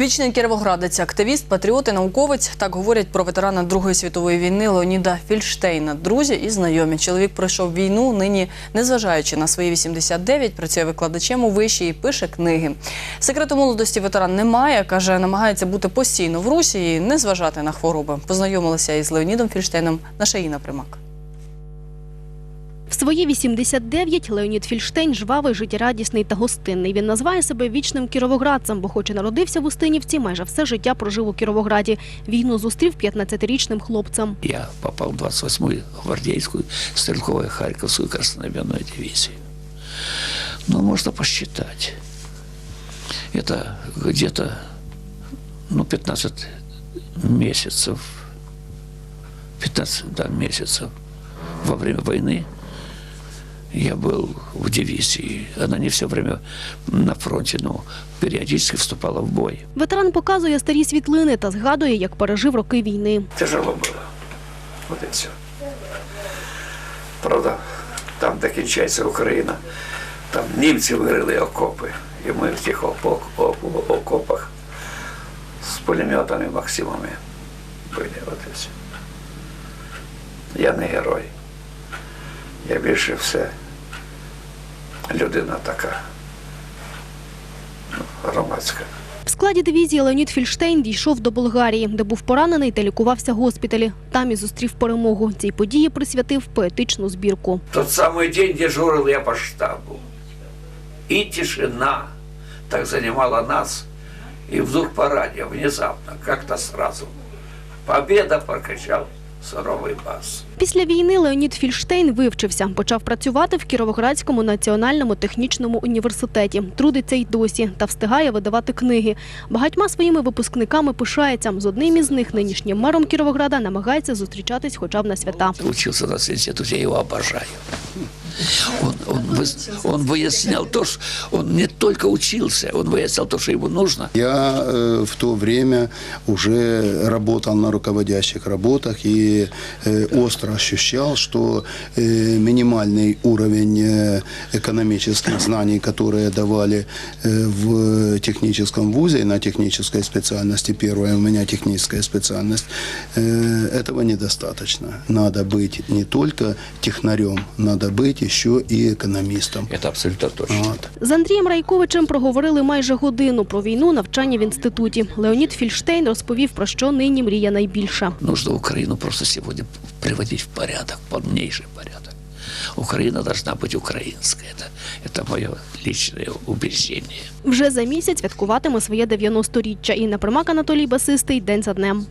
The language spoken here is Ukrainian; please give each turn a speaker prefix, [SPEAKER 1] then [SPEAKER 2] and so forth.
[SPEAKER 1] Вічний кіровоградець, активіст, патріот і науковець. Так говорять про ветерана Другої світової війни Леоніда Фільштейна. Друзі і знайомі. Чоловік пройшов війну. Нині, незважаючи на свої 89, працює викладачем у виші і пише книги. Секрету молодості ветеран не має. каже, намагається бути постійно в русі і не зважати на хвороби. Познайомилася із Леонідом Фільштейном наша Інна Примак.
[SPEAKER 2] Свої 89 Леонід Фільштейн жвавий, життєрадісний та гостинний. Він називає себе вічним кіровоградцем, бо хоч і народився в Устинівці, майже все життя прожив у Кіровограді. Війну зустрів 15-річним хлопцем.
[SPEAKER 3] Я попал в 28-ю гвардейскую стрелковую Харьковскую красноберную дивизию. Ну, можно посчитать. Это где-то ну, 15 месяцев. 15 да, месяцев во время войны я был в дивизии. Она не все время на фронте, но периодически вступала в бой.
[SPEAKER 2] Ветеран показує старі світлини та згадує, як пережив роки війни.
[SPEAKER 3] Тяжело было. Вот и все. Правда, там, де кінчається Україна, там німці вирили окопи. І ми в тих окопах з пулеметами Максимами були. От і все. Я не герой. Я більше все людина така ну, громадська.
[SPEAKER 2] В складі дивізії Леонід Фільштейн дійшов до Болгарії, де був поранений та лікувався в госпіталі. Там і зустрів перемогу. Цій події присвятив поетичну збірку.
[SPEAKER 3] Тот самый день дежурил я по штабу. И тишина так занимала нас. И вдруг по радио внезапно, как-то сразу. Победа прокричал суровый бас.
[SPEAKER 2] Після війни Леонід Фільштейн вивчився, почав працювати в Кіровоградському національному технічному університеті. Трудиться й досі та встигає видавати книги. Багатьма своїми випускниками пишається. З одним із них, нинішнім мером Кіровограда, намагається зустрічатись хоча б на свята.
[SPEAKER 3] Учився на институте, я його обожаю. Он, он, выс- он выяснял то, что он не только учился, он выяснял то, что ему нужно.
[SPEAKER 4] Я э, в то время уже работал на руководящих работах и э, остро ощущал, что э, минимальный уровень э, экономических знаний, которые давали э, в техническом вузе, на технической специальности, первая у меня техническая специальность, э, этого недостаточно. Надо быть не только технарем, надо быть еще и экономистом.
[SPEAKER 3] Это абсолютно точно.
[SPEAKER 4] Вот.
[SPEAKER 2] З Андрієм Райковичем проговорили майже годину про війну, навчання в інституті. Леонід Фільштейн розповів, про що нині мріє найбільше.
[SPEAKER 3] Нужно Украину просто сегодня приводить в порядок, полнейший порядок. Украина должна быть украинской. Это, это мое личное убеждение.
[SPEAKER 2] Вже за місяць святкуватиме своє 90-річчя. Інна Примак, Анатолій Басистий. День за днем.